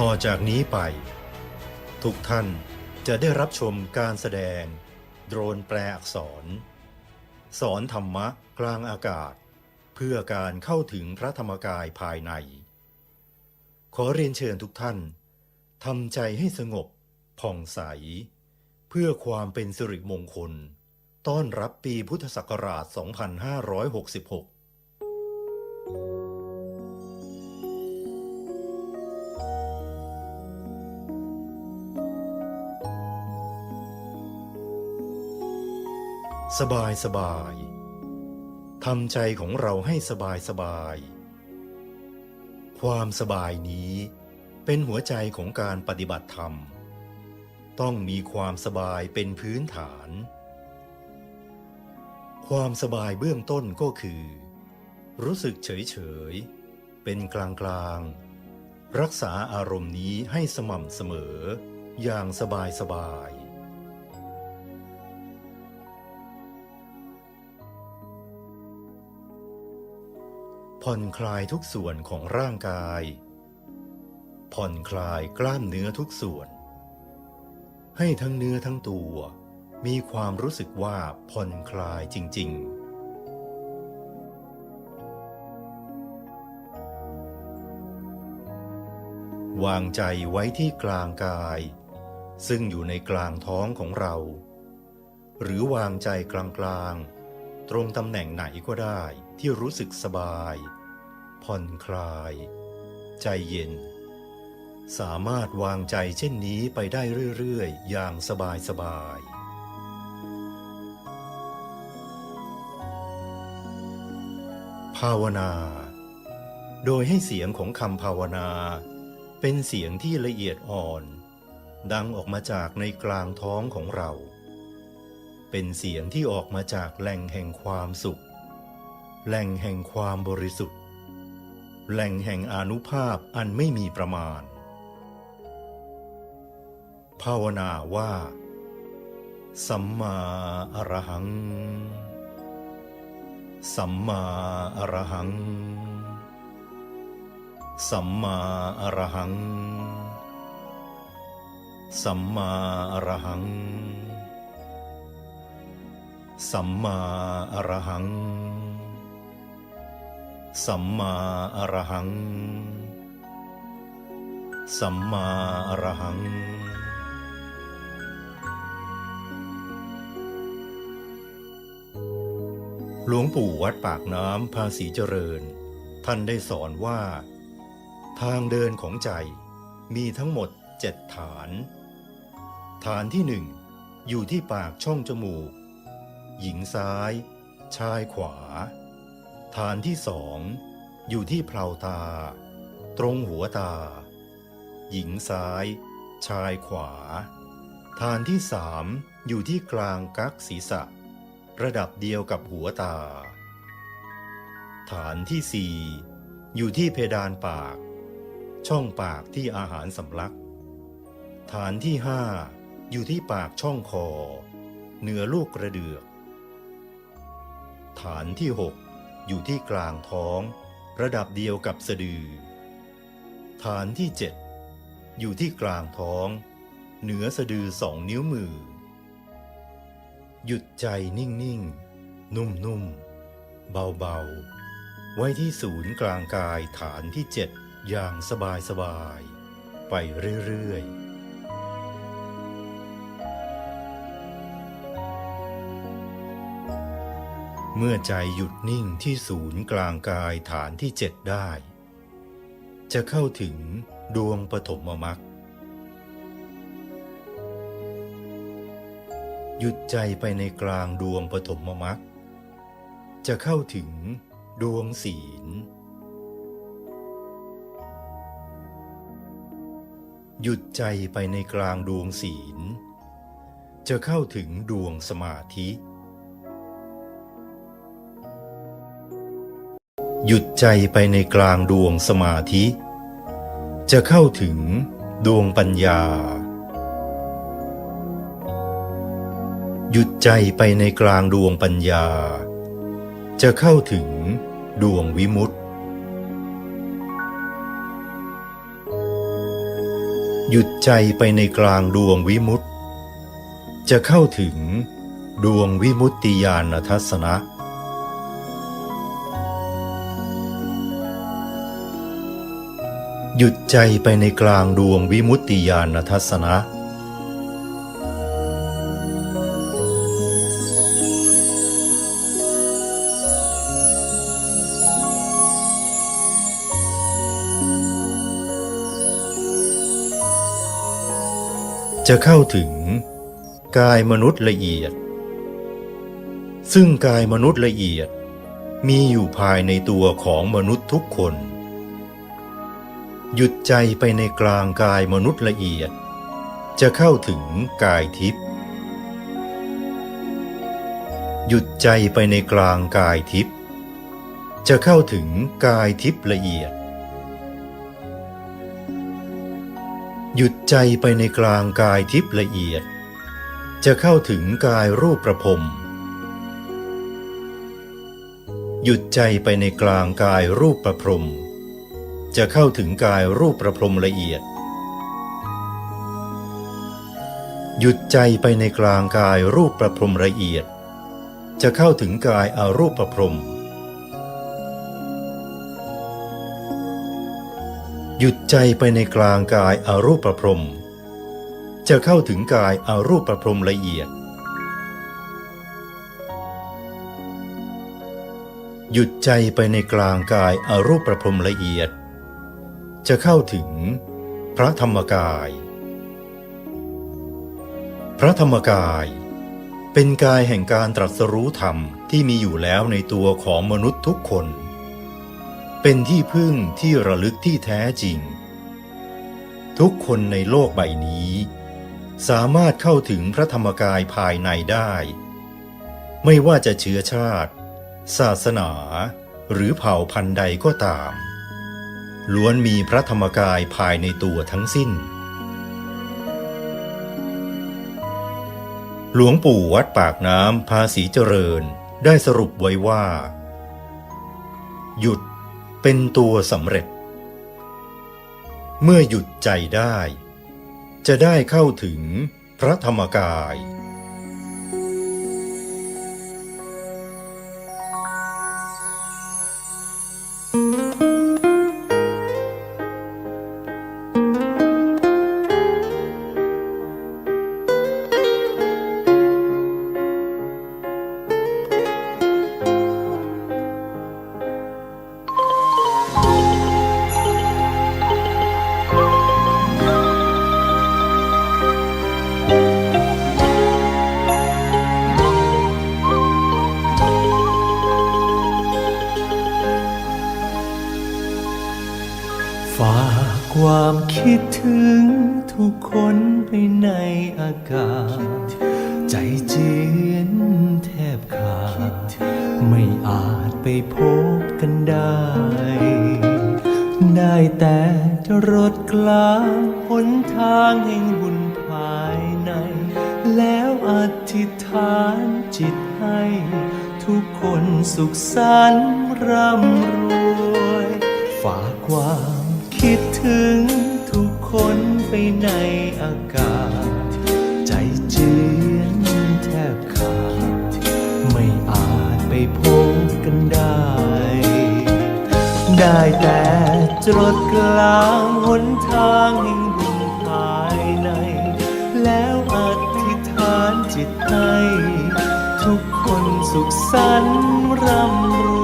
ต่อจากนี้ไป ทุกท่านจะได้รับชมการแสดง โดรนแปลอักษร สอนธรรมะกลางอากาศ เพื่อการเข้าถึงพระธรรมกายภายใน ขอเรียนเชิญทุกท่านทำใจให้สงบผ่องใส เพื่อความเป็นสิริมงคล ต้อนรับปีพุทธศักราช 2566 สบายสบายทำใจของเราให้สบายสบาย ความสบายนี้เป็นหัวใจของการปฏิบัติธรรม ต้องมีความสบายเป็นพื้นฐาน ความสบายเบื้องต้นก็คือ รู้สึกเฉยเฉยๆเป็นกลางกลางๆรักษาอารมณ์นี้ให้สม่ำเสมอ อย่างสบายสบาย ผ่อนคลายทุกส่วนของร่างกาย ผ่อนคลายกล้ามเนื้อทุกส่วน ให้ทั้งเนื้อทั้งตัว มีความรู้สึกว่าผ่อนคลายจริง ๆวางใจไว้ที่กลางกาย ซึ่งอยู่ในกลางท้องของเรา หรือวางใจกลางๆ ตรงตำแหน่งไหนก็ได้ที่รู้สึกสบาย ผ่อนคลาย ใจเย็น สามารถวางใจเช่นนี้ไปได้เรื่อยๆ อย่างสบายๆภาวนา โดยให้เสียงของคำภาวนา เป็นเสียงที่ละเอียดอ่อน ดังออกมาจากในกลางท้องของเรา เป็นเสียงที่ออกมาจากแหล่งแห่งความสุข แหล่งแห่งความบริสุทธิ์ แหล่งแห่งอนุภาพอันไม่มีประมาณ ภาวนาว่า สัมมาอรหัง สัมมาอรหัง สัมมาอรหัง สัมมาอรหัง สัมมาอรหัง สัมมาอรหัง สัมมาอรหัง หลวงปู่วัดปากน้ำภาษีเจริญ ท่านได้สอนว่า ทางเดินของใจมีทั้งหมดเจ็ดฐาน ฐานที่หนึ่งอยู่ที่ปากช่องจมูก หญิงซ้าย ชายขวา ฐานที่สองอยู่ที่เพลาตา ตรงหัวตา หญิงซ้าย ชายขวา ฐานที่สามอยู่ที่กลางกักศีรษะ ระดับเดียวกับหัวตา ฐานที่สี่อยู่ที่เพดานปาก ช่องปากที่อาหารสำลัก ฐานที่ห้าอยู่ที่ปากช่องคอ เหนือลูกกระเดือก ฐานที่หก อยู่ที่กลางท้อง ระดับเดียวกับสะดือ ฐานที่เจ็ดอยู่ที่กลางท้อง เหนือสะดือสองนิ้วมือ หยุดใจนิ่งๆ นุ่มๆ เบาๆ ไว้ที่ศูนย์กลางกายฐานที่เจ็ดอย่างสบายๆ ไปเรื่อยๆ เมื่อใจหยุดนิ่งที่ศูนย์กลางกายฐานที่เจ็ดได้ จะเข้าถึงดวงปฐมมรรคหยุดใจไปในกลางดวงปฐมมรรคจะเข้าถึงดวงศีล หยุดใจไปในกลางดวงศีล จะเข้าถึงดวงสมาธิ หยุดใจไปในกลางดวงสมาธิ จะเข้าถึงดวงปัญญา หยุดใจไปในกลางดวงปัญญา จะเข้าถึงดวงวิมุตติ หยุดใจไปในกลางดวงวิมุตติ จะเข้าถึงดวงวิมุตติญาณทัศนะ หยุดใจไปในกลางดวงวิมุตติญาณทัศนะ จะเข้าถึงกายมนุษย์ละเอียด ซึ่งกายมนุษย์ละเอียดมีอยู่ภายในตัวของมนุษย์ทุกคน หยุดใจไปในกลางกายมนุษย์ละเอียด จะเข้าถึงกายทิพย์หยุดใจไปในกลางกายทิพย์จะเข้าถึงกายทิพย์ละเอียด หยุดใจไปในกลางกายทิพย์ละเอียด จะเข้าถึงกายรูปประพรมหยุดใจไปในกลางกายรูปประพรม จะเข้าถึงกายรูปประพรมละเอียด หยุดใจไปในกลางกายรูปประพรมละเอียด จะเข้าถึงกายอารูปประพรมหยุดใจไปในกลางกายอารูปประพรมจะเข้าถึงกายอารูปประพรมละเอียด หยุดใจไปในกลางกายอารูปประพรมละเอียด จะเข้าถึงพระธรรมกาย พระธรรมกาย เป็นกายแห่งการตรัสรู้ธรรมที่มีอยู่แล้วในตัวของมนุษย์ทุกคน เป็นที่พึ่งที่ระลึกที่แท้จริง ทุกคนในโลกใบนี้ สามารถเข้าถึงพระธรรมกายภายในได้ ไม่ว่าจะเชื้อชาติ ศาสนา หรือเผ่าพันธุ์ใดก็ตาม ล้วนมีพระธรรมกายภายในตัวทั้งสิ้น หลวงปู่วัดปากน้ำภาษีเจริญได้สรุปไว้ว่า หยุดเป็นตัวสำเร็จ เมื่อหยุดใจได้ จะได้เข้าถึงพระธรรมกาย ความคิดถึงทุกคนไปในอากาศ ใจเจียนแทบขาด ไม่อาจไปพบกันได้ ได้แต่จะรดกลางหนทางแห่งบุญภายใน แล้วอธิษฐานจิตให้ ทุกคนสุขสันต์ร่ำรวย ฝากความคิดถึง ไปในอากาศ ใจเจียนแทบขาด ไม่อาจไปพบกันได้ ได้แต่จรดกลางหนทางแห่งบุญภายใน แล้วอธิษฐานจิตให้ ทุกคนสุขสันต์ร่ำร